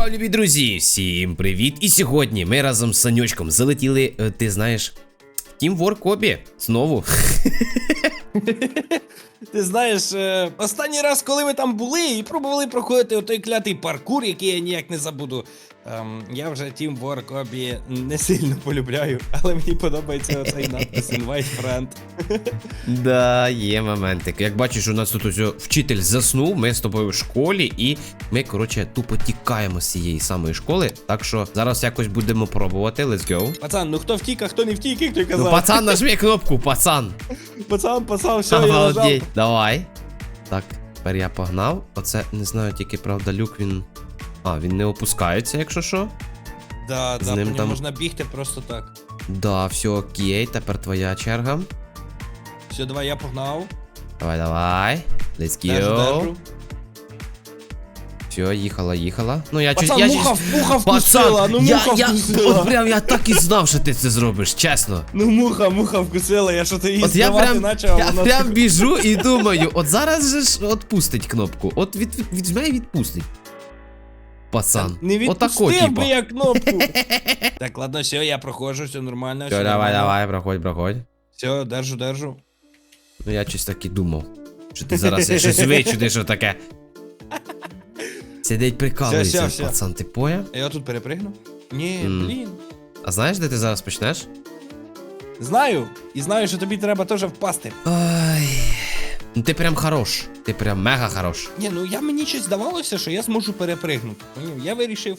Йоу, любі друзі! Всім привіт! І сьогодні ми разом з Санючком залетіли, е, ти знаєш, в War Кобі. Знову. Ти знаєш, е, останній раз, коли ми там були і пробували проходити отой клятий паркур, який я ніяк не забуду. Ем, я вже Team War Hobby не сильно полюбляю, але мені подобається оцей надпис Invite Friend. Да, є моментик. Як бачиш, у нас тут ось вчитель заснув, ми з тобою в школі, і ми, коротше, тупо тікаємо з цієї самої школи. Так що зараз якось будемо пробувати. Let's go. Пацан, ну хто втік, а хто не втік, як ти казав. Ну, пацан, нажми кнопку, пацан. пацан, пацан, все, я нажав. Обалдеть. Давай. Так, тепер я погнав. Оце не знаю, тільки правда, люк він. А, він не опускається, якщо що. Да, З да, по ним ньому там- можна бігти просто так. Да, все окей, тепер твоя черга. Все, давай, я погнав. Давай, давай. Let's Держу, go. держу. Все, їхала, їхала. Ну я Пацан, я муха, муха вкусила, ну я, муха я, вкусила. от прям я так і знав, що ти це зробиш, чесно. Ну муха, муха вкусила, я що ти її От я здавати прям, начав, а я вона прям біжу і думаю, от зараз же ж відпустить кнопку. От від, від, візьме і відпустить. Пацан. Не Отако, відпустив типа. би я кнопку. так, ладно, все, я проходжу, все нормально. Все, все давай, нормально. давай, проходь, проходь. Все, держу, держу. Ну я щось так і думав. Що ти зараз щось вичудиш, таке. Сидить прикалується, Всьо, всьо, всьо. пацан, ти поя? А я тут перепригну? Ні, М. блін. А знаєш, де ти зараз почнеш? Знаю. І знаю, що тобі треба теж впасти. Ой. Ну ти прям хорош. Ти прям мега хорош. Ні, ну я мені щось здавалося, що я зможу перепригнути. Поняв? Я вирішив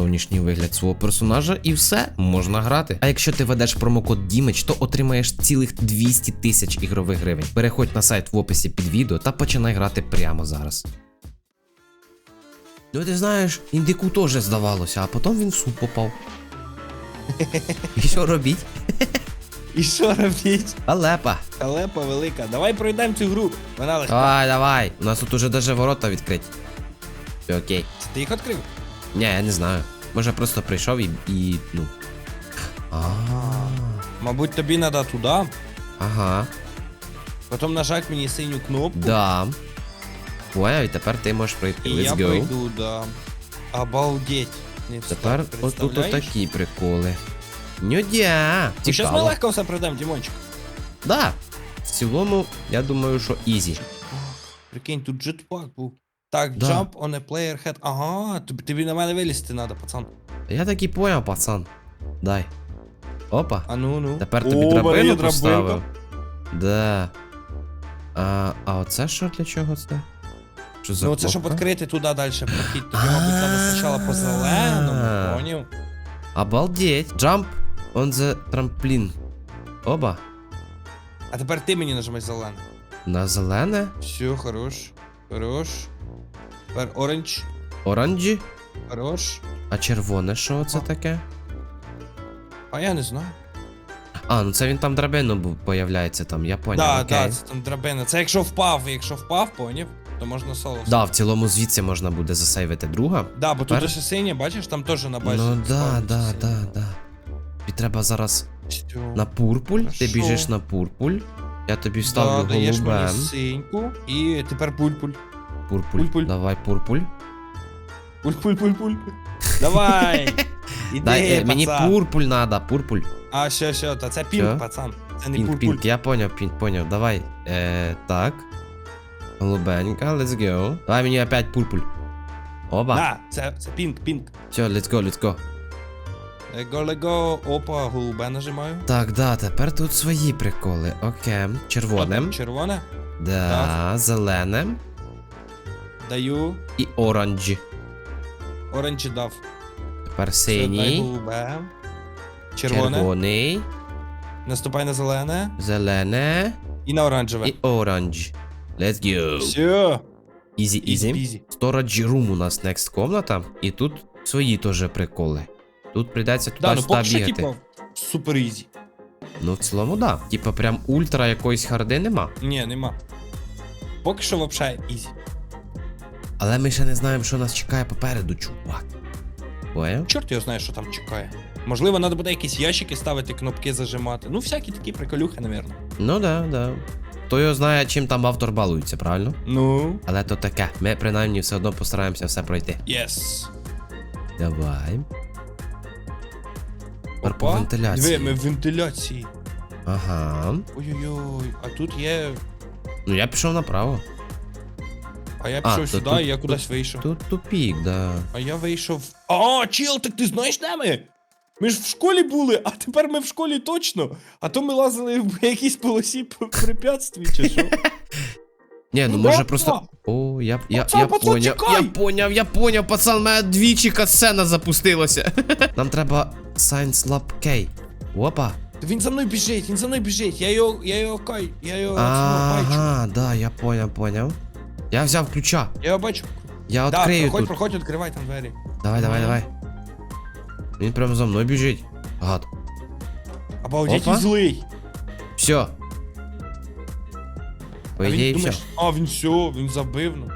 зовнішній вигляд свого персонажа і все можна грати. А якщо ти ведеш промокод Дімич, то отримаєш цілих 200 тисяч ігрових гривень. Переходь на сайт в описі під відео та починай грати прямо зараз. Ну ти знаєш, індику теж здавалося, а потім він в суп попав. І що робіть? І що робіть? Алепа. Халепа велика. Давай пройдемо цю гру. Вона легка. Давай, давай. У нас тут уже даже ворота відкриті. Все окей. Це Ти їх відкрив? Ні, я не знаю. Може просто прийшов і. і ну. А, Мабуть, тобі треба туди. Ага. Потім нажать мені синю кнопку. Да. Поняв, і тепер ти можеш пройти. І Let's я go. пройду, да. Обалдеть. Не встав, Тепер отут представляєш? отакі приколи. Нюдя! Ну, щас ми Цікаво. легко все пройдемо, Дімончик. Да. В цілому, я думаю, що ізі. Прикинь, тут джетпак був. Так, Да. jump on a player head. Ага, тобі, тобі на мене вилізти треба, пацан. Я так і поняв, пацан. Дай. Опа. А ну ну. Тепер тобі О, драбину поставив. Да. А, а оце що для чого це? Що за Ну це щоб відкрити туди далі прохід. Тобі, мабуть, треба спочатку по зеленому, поняв? Обалдеть. Jump on the trampoline. Оба. А тепер ти мені нажимай зелене. На зелене. Все, хорош. Хорош. Тепер оранж. Оранжі. Хорош. А червоне що це таке? А я не знаю. А, ну це він там драбину появляється там, я поняв. Да, окей. да, це там драбина. Це якщо впав, якщо впав, поняв, то можна соло. Да, в цілому звідси можна буде засейвити друга. Да, бо Тепер- тут ще синє, бачиш, там теж на базі. Ну да, да, да, да. І треба зараз на пурпуль. Ти Хорошо. біжиш на пурпуль. Я тобі Да, ставлю даєш мені синьку і тепер пуль-пуль. Пурпуль. Пуль-пуль. Давай пурпуль. Пуль-пуль-пуль-пуль. Давай! Іди, Дай, е, мені пацан. пурпуль надо, пурпуль. А, що, що, та це Що? пацан. Це не Пінк, пуль-пуль. пінк, я поняв, пінк, поняв. Давай. Е, так. Голубенька, let's go. Давай мені опять пурпуль. Оба. Да, це, це пінк, пінк. Все, let's go, let's go. Лего, лего, опа, голубе нажимаю. Так, да, тепер тут свої приколи. Окей. Червоним. Червоне. Да, зеленим. Даю. І оранжі. Оранжі дав. Тепер Все, дай синій. голубе. Червоне. Червоний. Наступай на зелене. Зелене. І на оранжеве. І оранж. Let's go. Все. Ізі. Ізі-пізі. Storage room у нас next комната. І тут свої теж приколи. Тут прийдеться Да, ну поки що, бігати. типу, супер ізі. Ну, в цілому, да. Типа прям ультра якоїсь харди нема. Ні, нема. Поки що вообще ізі. Але ми ще не знаємо, що нас чекає попереду, чувак. Поняв? Чорт його знає, що там чекає. Можливо, треба буде якісь ящики ставити, кнопки зажимати. Ну, всякі такі приколюхи, напевно. Ну да, да. Хто його знає, чим там автор балується, правильно? Ну. Але то таке. Ми принаймні все одно постараємося все пройти. Єс. Давай. Тепер по Опа. вентиляції. Диви, ми в вентиляції. Ага. Ой-ой-ой, а тут є. Ну я пішов направо. А я пішов то сюди, тут- і я тут- кудись вийшов. Тут тупік, да. А я вийшов. А, чел, так ти знаєш де ми? Ми ж в школі були, а тепер ми в школі точно. А то ми лазили в якійсь полосі п- препятствій, чи що? Ні, ну Ну, може да, просто. О, я, я, Пацан, я пацан, поняв, я поняв, я поняв, пацан, у мене двічі катсцена запустилася. Нам треба Science Lab K. Опа. Та Він за мною біжить, він за мною біжить. Я його, я його кай, я його цього бачу. Ага, да, я поняв, поняв. Я взяв ключа. Я його бачу. Я Да, відкрию проходь, тут. проходь, відкривай там двері. Давай, давай, давай. Він прямо за мною біжить. Гад. Обалдеть, Опа. злий. Все. По А ідеї, він все. думаєш, а він все, він забив. Ну.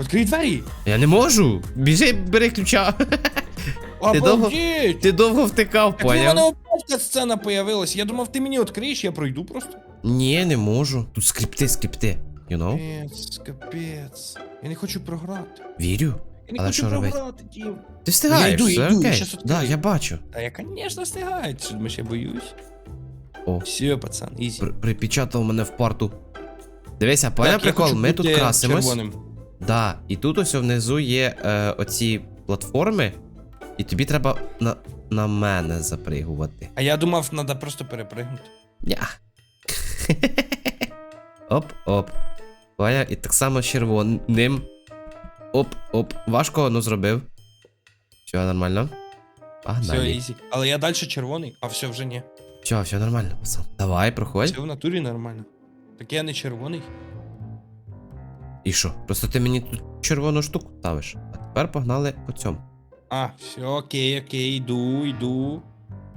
Відкрий двері. Я не можу. Біжи, бери ключа. Ти довго- Обалдеть. Ти довго втикав, Так у мене поняв? опять сцена появилась. Я думав, ти мені відкриєш, я пройду просто. Ні, не можу. Тут скрипти, скрипти. You know? Капець, капець. Я не хочу програти. Вірю. Я не Але хочу що робить? програти, Дім. Ти встигаєш, Я йду, все йду, я окей. щас да, я бачу. Та я, звісно, встигаю. Ти що думаєш, я боюсь? О. Все, пацан, ізі. При- припечатав мене в парту. Дивися, поняв я прикол? хочу Ми бути тут красимось. червоним. Да, і тут ось внизу є е, оці платформи, і тобі треба на, на мене запригувати. А я думав, треба просто перепригнути. Ня. оп, оп. І так само з червоним. Оп, оп. Важко, ну зробив. Все нормально. Все, Погнали. ізі. Але я далі червоний, а все вже ні. Все, все нормально, пацан. Давай, проходь. Все в натурі нормально. Так я не червоний. І що? Просто ти мені тут червону штуку ставиш. А тепер погнали по цьому. А, все, окей, окей, йду, йду.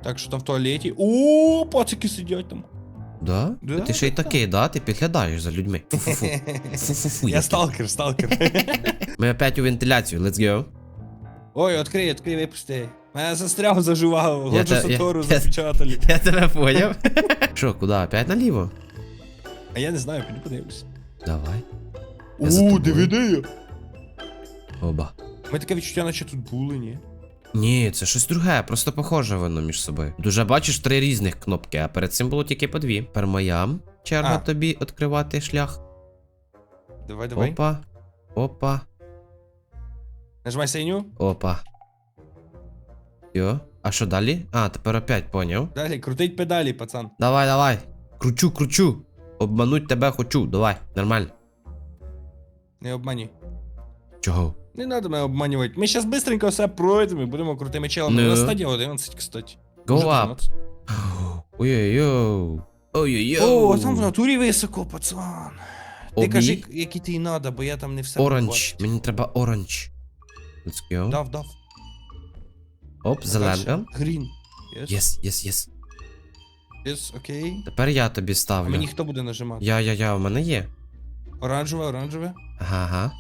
Так, що там в туалеті. О, пацики сидять там. Да? Да, ти ще й такий, да? Ти підглядаєш за людьми. Фу-фу-фу. Фу-фу-фу. Я який. сталкер, сталкер. Ми опять у вентиляцію, let's go. Ой, відкрий, відкрий, випусти. Мене застряг заживав, Я годжу те- я- Сатору я- запечатали. Я тебе поняв. Що, куди? Опять наліво? А я не знаю, піду подивлюсь. Давай. Я за тобою. DVD! Оба. Ми таке відчуття, наче тут були, ні? Ні, це щось друге, просто похоже воно між собою. Дуже бачиш три різних кнопки, а перед цим було тільки по дві. Тепер моя черга А. тобі відкривати шлях. Давай, давай. Опа. Опа. Нажимай синю. Опа. Йо. А що далі? А, тепер опять поняв. Далі, крутить педалі, пацан. Давай, давай. Кручу, кручу. Обмануть тебе хочу. Давай, нормально. Не обманюй. Чого? Не треба мене обманювати. Ми зараз быстренько все пройдемо і будемо крутими челами. Ну. На стадії 11, кстати. Go Може, up. 12. Ой-ой-ой. Ой-ой-ой. О, там в натурі високо, пацан. Ти Обій. кажи, який ти надо, бо я там не все Оранж. побачив. Мені треба оранж. Let's go. Дав, дав. Оп, зелена. Грін. Єс, єс, єс. Єс, окей. Тепер я тобі А ставлю. мені хто буде нажимати? Я, я, я, у мене є. Оранжеве, оранжеве. Ага, ага.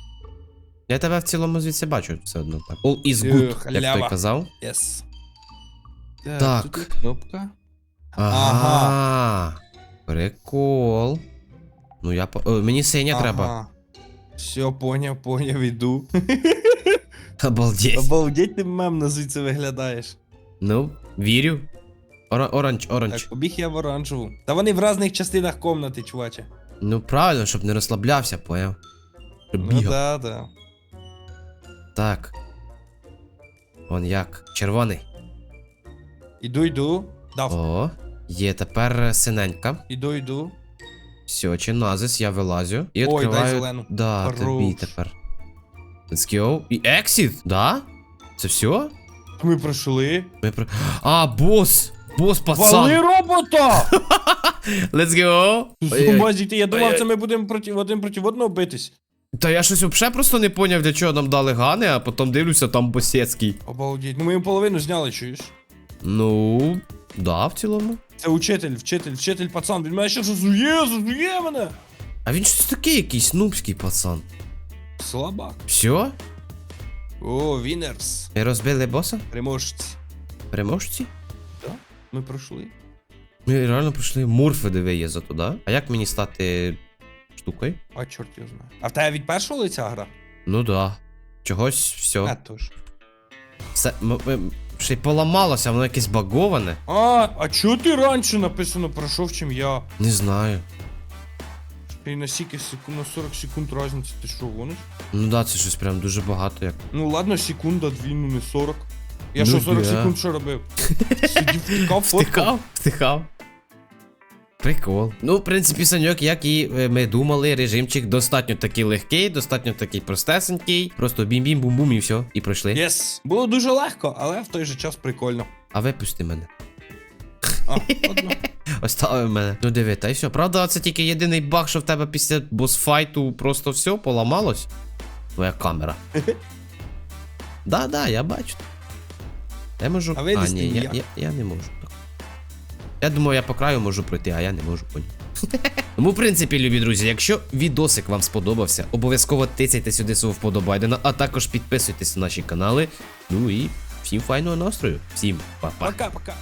Я тебе в цілому звідси бачу все одно так. All is good, як той казав. Єс. Так. Тут є кнопка. Ага. Прикол. Ну я по. О, мені синя треба. Все, поняв, поняв, іду. Обалдеть. Обалдеть ти мемно звідси виглядаєш. Ну, вірю. Ора- оранж, оранж. Так, побіг я в оранжеву. Та вони в різних частинах комнати, чуваче. Ну правильно, щоб не розслаблявся, поняв. Щоб Ну бігав. да, да. Так. Он як. Червоний. Іду, йду. Дав. О. Є тепер синенька. Іду, йду. Все, чиназис, я вилазю. І Ой, дай зелену. Да, Хорош. тобі тепер. Let's go. І exit? Да? Це все? Ми пройшли. Ми про... А, бос! Бос, пацан! Вали робота! Let's go! З Ой-ой. ума зійти, я думав, це ми будемо проти один проти одного битись. Та я щось взагалі просто не поняв, для чого нам дали гани, а потім дивлюся, там Босецький. Обалдіть. Ну ми їм половину зняли, чуєш? Ну, да, в цілому. Це учитель, вчитель, вчитель пацан. Він мене ще зазує, зазує мене. А він щось такий якийсь нубський пацан. Слабак. Все? О, Вінерс. Ми розбили боса? Переможці. Переможці? Да? Ми пройшли. Ми реально пройшли мурфи диви є за туди. А як мені стати штукою? А чорт його знає. А в тебе від першого лиця гра? Ну да. Чогось все. А, тож. Все. м- м- Ще й поламалося, воно якесь баговане. А, а чого ти раніше написано пройшов, чим я? Не знаю. Ще на сіки секунд, на 40 секунд різниця, ти що, гониш? Ну да, це щось прям дуже багато як. Ну ладно, секунда, дві, ну не 40. Я Ну що 40 да. секунд що робив? Сидів, втикав. Втикав? Втикав. Прикол. Ну, в принципі, Саньок, як і е, ми думали, режимчик достатньо такий легкий, достатньо такий простесенький. Просто бім-бім-бум-бум і все. І пройшли. Єс. Було дуже легко, але в той же час прикольно. А випусти мене. А. Оставив мене. Ну диви, та й все. Правда, це тільки єдиний баг, що в тебе після босфайту просто все поламалось. Твоя камера. Да, да, я бачу. Я можу. А вилізти ні, я, я, я не можу. Я думаю, я по краю можу пройти, а я не можу поняв. Тому, в принципі, любі друзі, якщо відосик вам сподобався, обов'язково тицяйте сюди свого вподобайдена, а також підписуйтесь на наші канали. Ну і всім файного настрою. Всім па-па. Пока-пока.